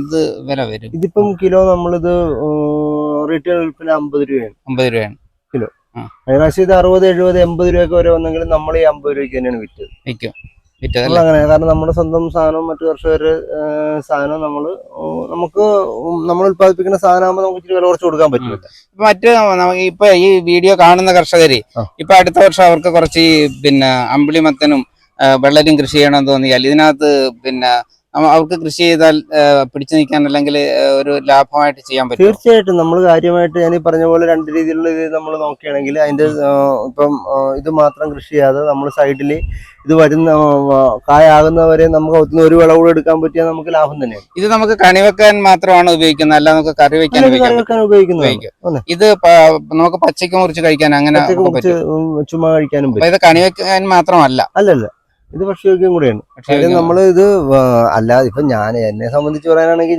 ഇത് വില വരും. ഇതിപ്പം കിലോ നമ്മളിത് റീറ്റെയിൽ വിൽപ്പന അമ്പത് രൂപയാണ്. അമ്പത് രൂപയാണ്. കിലോ. അതിനാശം ഇത് അറുപത് എഴുപത് എൺപത് രൂപയൊക്കെ വരെ വന്നെങ്കിലും നമ്മൾ ഈ അമ്പത് രൂപയ്ക്ക് തന്നെയാണ് വിറ്റത്. വിൽക്കും. വിറ്റതല്ലേ? അങ്ങനെ കാരണം നമ്മുടെ സ്വന്തം സാധനവും മറ്റു കർഷകരുടെ സാധനം നമ്മൾ നമുക്ക് നമ്മൾ ഉത്പാദിപ്പിക്കുന്ന സാധനമാകുമ്പോൾ നമുക്ക് ഇച്ചിരി വില കുറച്ച് കൊടുക്കാൻ പറ്റില്ല മറ്റു ഇപ്പൊ ഈ വീഡിയോ കാണുന്ന കർഷകര്. ഇപ്പൊ അടുത്ത വർഷം അവർക്ക് കുറച്ച് പിന്നെ അമ്പിളിമത്തനും വെള്ളരിയും കൃഷി ചെയ്യണമെന്ന് തോന്നിയാൽ ഇതിനകത്ത് പിന്നെ അവർക്ക് കൃഷി ചെയ്താൽ പിടിച്ചു നിൽക്കാൻ അല്ലെങ്കിൽ ഒരു ലാഭമായിട്ട് ചെയ്യാൻ പറ്റും തീർച്ചയായിട്ടും നമ്മൾ കാര്യമായിട്ട് ഞാൻ ഈ പറഞ്ഞ പോലെ രണ്ട് രീതിയിലുള്ള ഇത് നമ്മൾ നോക്കുകയാണെങ്കിൽ അതിന്റെ ഇപ്പം ഇത് മാത്രം കൃഷി ചെയ്യാതെ നമ്മൾ സൈഡിൽ ഇത് വരുന്ന കായാകുന്നവരെ നമുക്ക് ഒരു വിളവ് കൂടെ എടുക്കാൻ പറ്റിയാൽ നമുക്ക് ലാഭം തന്നെയാണ് ഇത് നമുക്ക് കണി വെക്കാൻ മാത്രമാണ് ഉപയോഗിക്കുന്നത് അല്ല നമുക്ക് കറി വെക്കാൻ ഉപയോഗിക്കുന്നത്. ഇത് നമുക്ക് പച്ചയ്ക്ക് മുറിച്ച് കഴിക്കാൻ അങ്ങനെ പച്ചക്ക് ചുമ്മാ കഴിക്കാനും ഇത് കണി വെക്കാൻ മാത്രമല്ല. അല്ലല്ല. ഇത് ഭക്ഷ്യയോഗ്യം കൂടെയാണ്. പക്ഷേ നമ്മൾ ഇത് അല്ലാതെ ഇപ്പൊ ഞാൻ എന്നെ സംബന്ധിച്ച് പറയാനാണെങ്കിൽ